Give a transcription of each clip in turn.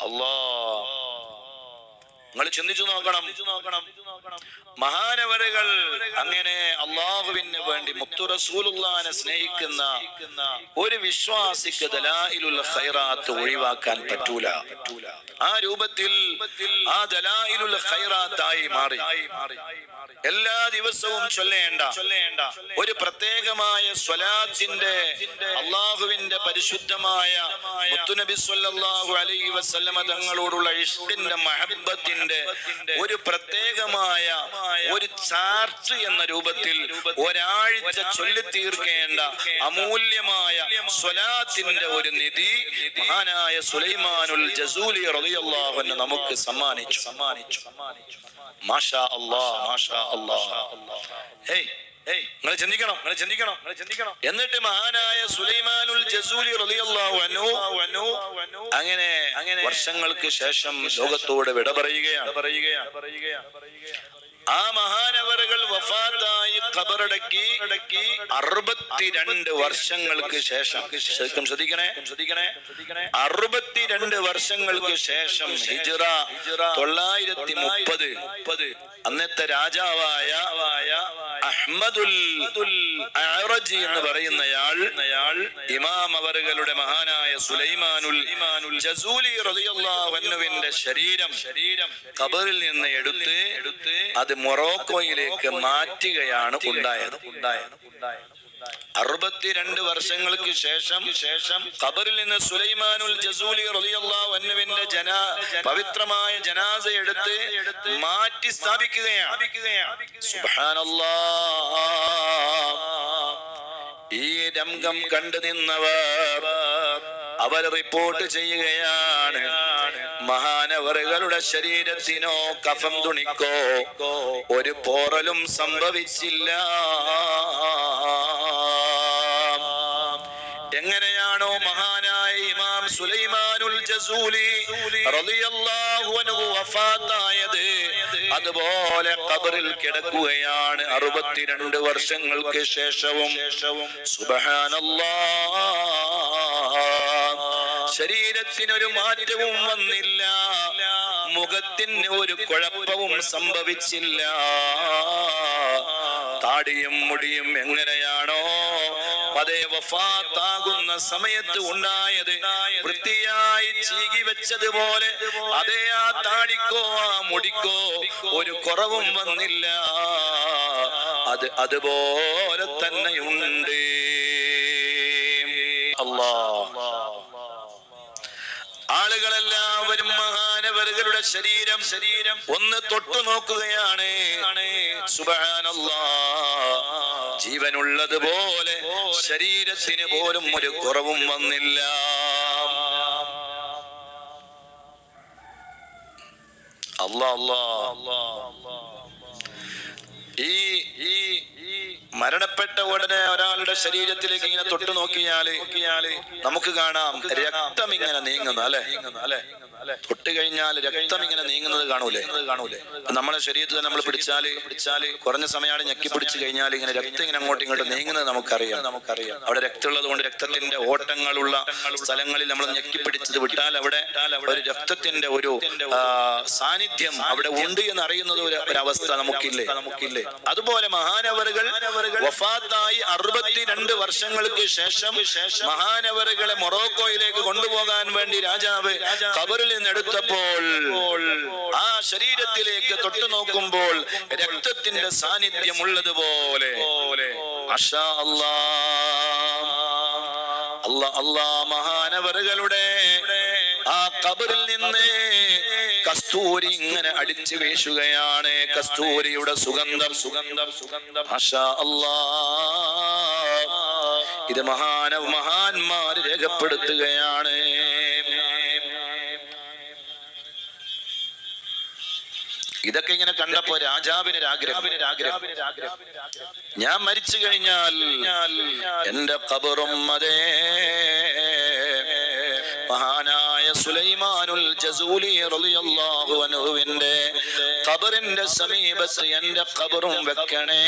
അല്ലാ. നിങ്ങൾ ചിന്തിച്ചു നോക്കണം. മഹാനവരുകൾ അങ്ങനെ അള്ളാഹുവിന് വേണ്ടി മുത്തു റസൂലുള്ളാനെ സ്നേഹിക്കുന്ന ഒരു വിശ്വാസിക്ക് ദലായിലുള്ള ഖൈറാത്ത് ഒഴിവാക്കാൻ പറ്റൂല. ആ രൂപത്തിൽ ആ ദലായിലുള്ള ഖൈറാത്തായി മാറി. എല്ലാ ദിവസവും ചൊല്ലേണ്ട ചൊല്ലേണ്ട ഒരു പ്രത്യേകമായ സ്വലാത്തിന്റെ അള്ളാഹുവിന്റെ പരിശുദ്ധമായ മുത്തുനബി സല്ലല്ലാഹു അലൈഹി വസല്ലമ തങ്ങളോടുള്ള ഇഷ്ടിന്റെ മഹബത്തിന്റെ ഒരു പ്രത്യേകമായ ചാർട്ട് എന്ന രൂപത്തിൽ ഒരാഴ്ച ചൊല്ലി തീർക്കേണ്ട അമൂല്യമായ സ്വലാത്തിന്റെ ഒരു നിധി മഹാനായ സുലൈമാനുൽ ജസൂലി റളിയല്ലാഹു അൻഹു നമുക്ക് സമ്മാനിച്ചു. സമ്മാനിച്ചു. മാഷാ അല്ലാഹ് മാഷാ അല്ലാഹ് ഹേയ് നിങ്ങൾ ചിന്തിക്കണം നിങ്ങൾ ചിന്തിക്കണം നിങ്ങൾ ചിന്തിക്കണം. എന്നിട്ട് മഹാനായ സുലൈമാനുൽ ജസൂലി റളിയല്ലാഹു അൻഹു അങ്ങനെ അങ്ങനെ വർഷങ്ങൾക്ക് ശേഷം ലോകത്തോട് വിട പറയുകയാണ്. പറയുകയാണ്. പറയുകയാണ്. ആ മഹാനവറുകൾ വഫാത്തായി ഖബറടക്കി അടക്കി അറുപത്തിരണ്ട് വർഷങ്ങൾക്ക് ശേഷം. ശരിക്കും ശ്രദ്ധിക്കണേ ശ്രദ്ധിക്കണേ. അറുപത്തിരണ്ട് വർഷങ്ങൾക്ക് ശേഷം ഹിജറ തൊള്ളായിരത്തി മുപ്പത് മുപ്പത്. അന്നത്തെ രാജാവായ അഹ്മദുൽ അഅറജി എന്ന് പറയുന്നയാൾ അയാൾ ഇമാം അവറുകളുടെ മഹാനായ സുലൈമാനുൽ ജസൂലി റളിയല്ലാഹു അൻഹുവിന്റെ ശരീരം ശരീരം ഖബറിൽ നിന്ന് എടുത്ത് അത് മൊറോക്കോയിലേക്ക് മാറ്റുകയാണ് ഉണ്ടായത് ഉണ്ടായത് ഉണ്ടായത്. അറുപത്തിരണ്ട് വർഷങ്ങൾക്ക് ശേഷം ശേഷം ഖബറിൽ നിന്ന് സുലൈമാനുൽ ജസൂലി റളിയല്ലാഹു ജനാ പവിത്രമായ ജനാസ എടുത്ത് മാറ്റി സ്ഥാപിക്കുകയാണ്. ഈ രംഗം കണ്ടു നിന്നവർ അവർ റിപ്പോർട്ട് ചെയ്യുകയാണ്. മഹാനവറുകളുടെ ശരീരത്തിനോ കഫം തുണിക്കോ ഒരു പോറലും സംഭവിച്ചില്ല. എങ്ങനെയാണോ മഹാനായ ഇമാം സുലൈമാനുൽ ജസൂലി റളിയല്ലാഹു അൻഹു വഫാത്തായത് അതുപോലെ ഖബറിൽ കിടക്കുകയാണ് അറുപത്തിരണ്ട് വർഷങ്ങൾക്ക് ശേഷവും. സുബ്ഹാനല്ലാഹ്. ശരീരത്തിനൊരു മാറ്റവും വന്നില്ല. മുഖത്തിന് ഒരു കുഴപ്പവും സംഭവിച്ചില്ല. താടിയും മുടിയും എങ്ങനെയാണോ അതേ വഫാത്താകുന്ന സമയത്ത് ഉണ്ടായത് വൃത്തിയായി ചീകി വെച്ചതുപോലെ അതേ ആ താടിക്കോ ആ മുടിക്കോ ഒരു കുറവും വന്നില്ല. അത് അതുപോലെ തന്നെയുണ്ട് അള്ളാ. ആളുകളെല്ലാവരും മഹാനവറുകളുടെ ശരീരം ശരീരം ഒന്ന് തൊട്ടു നോക്കുകയാണ്. സുബ്ഹാനല്ലാ ജീവനുള്ളതുപോലെ ശരീരത്തിന് പോലും ഒരു കുറവും വന്നില്ല. അല്ലാ അല്ലാ ഈ മരണ മരണപ്പെട്ട ഉടനെ ഒരാളുടെ ശരീരത്തിലേക്ക് ഇങ്ങനെ തൊട്ടു നോക്കിയാൽ നമുക്ക് കാണാം രക്തം ഇങ്ങനെ നീങ്ങുന്നു അല്ലെ? തൊട്ട് കഴിഞ്ഞാൽ രക്തം ഇങ്ങനെ നീങ്ങുന്നത് കാണൂലേ? കാണൂലേ നമ്മളെ ശരീരത്തിൽ നമ്മൾ പിടിച്ചാൽ പിടിച്ചാൽ കുറഞ്ഞ സമയമാണ് ഞെക്കി പിടിച്ചു കഴിഞ്ഞാൽ ഇങ്ങനെ രക്തം ഇങ്ങനെ അങ്ങോട്ടും ഇങ്ങോട്ടും നീങ്ങുന്നത് നമുക്കറിയാം. നമുക്കറിയാം അവിടെ രക്തമുള്ളത് കൊണ്ട് രക്തത്തിന്റെ ഓട്ടങ്ങളുള്ള സ്ഥലങ്ങളിൽ നമ്മൾ ഞെക്കി പിടിച്ചത് വിട്ടാൽ അവിടെ ഒരു രക്തത്തിന്റെ ഒരു സാന്നിധ്യം അവിടെ ഉണ്ട് എന്ന് അറിയുന്നത് ഒരു അവസ്ഥ നമുക്കില്ലേ? നമുക്കില്ലേ അതുപോലെ മഹാനവറുകൾ വഫാത്തായി അറുപത്തിരണ്ട് വർഷങ്ങൾക്ക് ശേഷം മഹാനവറുകളെ മൊറോക്കോയിലേക്ക് കൊണ്ടുപോകാൻ വേണ്ടി രാജാവ് കബറിൽ നിന്നെടുത്തപ്പോൾ ആ ശരീരത്തിലേക്ക് തൊട്ടു നോക്കുമ്പോൾ രക്തത്തിന്റെ സാന്നിധ്യം ഉള്ളതുപോലെ അള്ളാ അല്ലാ അല്ലാ മഹാനവറുകളുടെ ആ കബറിൽ നിന്ന് കസ്തൂരി ഇങ്ങനെ അടിച്ചു വീശുകയാണ്. കസ്തൂരിയുടെ സുഗന്ധം. സുഗന്ധം സുഗന്ധം അല്ലാ. ഇത് മഹാന മഹാന്മാർ രേഖപ്പെടുത്തുകയാണ്. ഇതൊക്കെ ഇങ്ങനെ കണ്ടപ്പോ രാജാവിന് ആഗ്രഹം. ഞാൻ മരിച്ചു കഴിഞ്ഞാൽ എന്റെ കബറും അതേ മഹാനായ സുലൈമാനുൽ ജസൂലി റളിയല്ലാഹു അൻഹുവിന്റെ ഖബറിന്റെ സമീപത്ത് എന്റെ ഖബറും വെക്കണേ.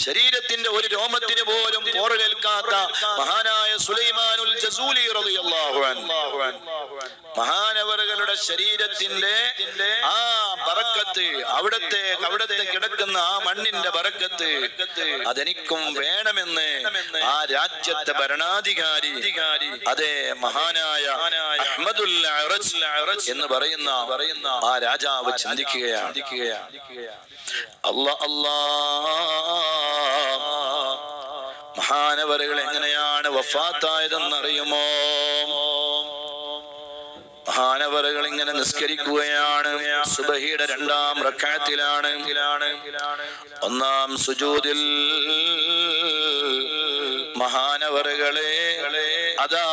ശരീരത്തിന്റെ ഒരു രോമത്തിന് പോലും പോറലേൽക്കാത്ത മഹാനായ സുലൈമാനുൽ ജസൂലി റളിയല്ലാഹു അൻഹു മഹാനവറുകളുടെ ശരീരത്തിന്റെ ആ പറക്കത്ത് അവിടത്തെ അവിടത്തെ കിടക്കുന്ന ആ മണ്ണിന്റെ പറക്കത്ത് അതെനിക്കും വേണമെന്ന് ആ രാജ്യത്തെ ഭരണാധികാരി അതെ മഹാനായ എന്ന് പറയുന്ന പറയുന്ന ആ രാജാവ് ചിന്തിക്കുകയാണ്. അല്ലാ അല്ലാ. മഹാനവറുകൾ എങ്ങനെയാണ് വഫാത്തായതെന്നറിയുമോ? മഹാനവറുകൾ ഇങ്ങനെ നിസ്കരിക്കുകയാണ്. സുബഹിയുടെ രണ്ടാം റക്കാത്തിലാണ്. ഒന്നാം സുജൂതിൽ മഹാനവറുകളെ അതാ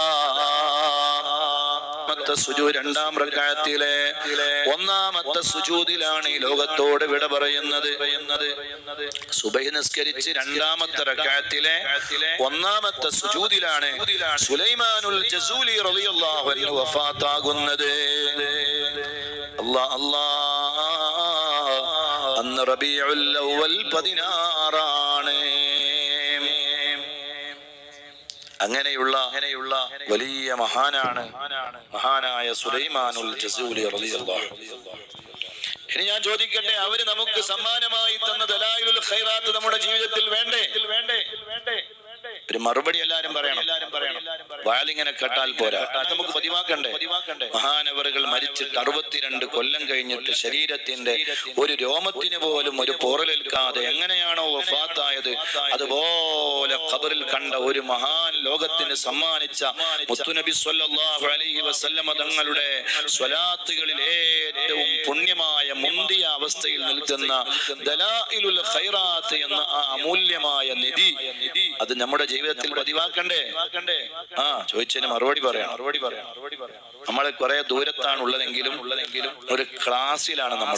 ഒന്നാമത്തെ സുജു രണ്ടാം റക്കാത്തിലെ ഒന്നാമത്തെ സുജൂതിലാണ് ഈ ലോകത്തോട് വിട പറയുന്നത്. സുബൈ നിസ്കരിച്ച് രണ്ടാമത്തെ റക്കായത്തിലെ ഒന്നാമത്തെ സുജൂതിലാണ് സുലൈമാനുൽ ജസൂലി റളിയല്ലാഹു അൻഹു വഫാത്താകുന്നത്. അല്ലാ അല്ലാ. അന്ന് റബീഉൽ അവ്വൽ പതിനാറാണ്. അങ്ങനെയുള്ള അങ്ങനെയുള്ള വലിയ മഹാനാണ് മഹാനായ സുലൈമാനുൽ ജസൂലി റളിയല്ലാഹു ഇനി ഞാൻ ചോദിക്കട്ടെ അവർ നമുക്ക് സമ്മാനമായി തന്ന ദലായിലുൽ ഖൈറാത്ത് നമ്മുടെ ജീവിതത്തിൽ വേണ്ടേ വേണ്ടേ വേണ്ടേ? ഒരു മറുപടി എല്ലാരും പറയണം. വാലിങ്ങനെ കേട്ടാൽ പോരാ. നമുക്ക് പതിവാക്കണ്ടേ? മഹാനവറുകൾ മരിച്ചിട്ട് അറുപത്തിരണ്ട് കൊല്ലം കഴിഞ്ഞിട്ട് ശരീരത്തിന്റെ ഒരു രോമത്തിന് പോലും ഒരു പോറലേൽക്കാതെ എങ്ങനെയാണോ വഫാത്തായത്? അതുപോലെ ഖബറിൽ കണ്ട ഒരു മഹാൻ ലോകത്തിന് സമ്മാനിച്ച മുത്തുനബി സ്വല്ലല്ലാഹു അലൈഹി വസല്ലമ തങ്ങളുടെ സ്വലാത്തുകളിൽ ഏറ്റവും പുണ്യമായ മുന്തിയ അവസ്ഥയിൽ നിൽക്കുന്ന ദലായിലുൽ ഖൈറാത്ത് എന്ന ആ അമൂല്യമായ നിധി. അത് നമ്മുടെ ജീവിതത്തിൽ പതിവാക്കണ്ടേ? ആ ചോദിച്ചതിന് മറുപടി പറയാം. മറുപടി പറയാം. നമ്മൾ കുറെ ദൂരത്താണ് ഉള്ളതെങ്കിലും ഉള്ളതെങ്കിലും ഒരു ക്ലാസ്സിലാണ് നമ്മൾ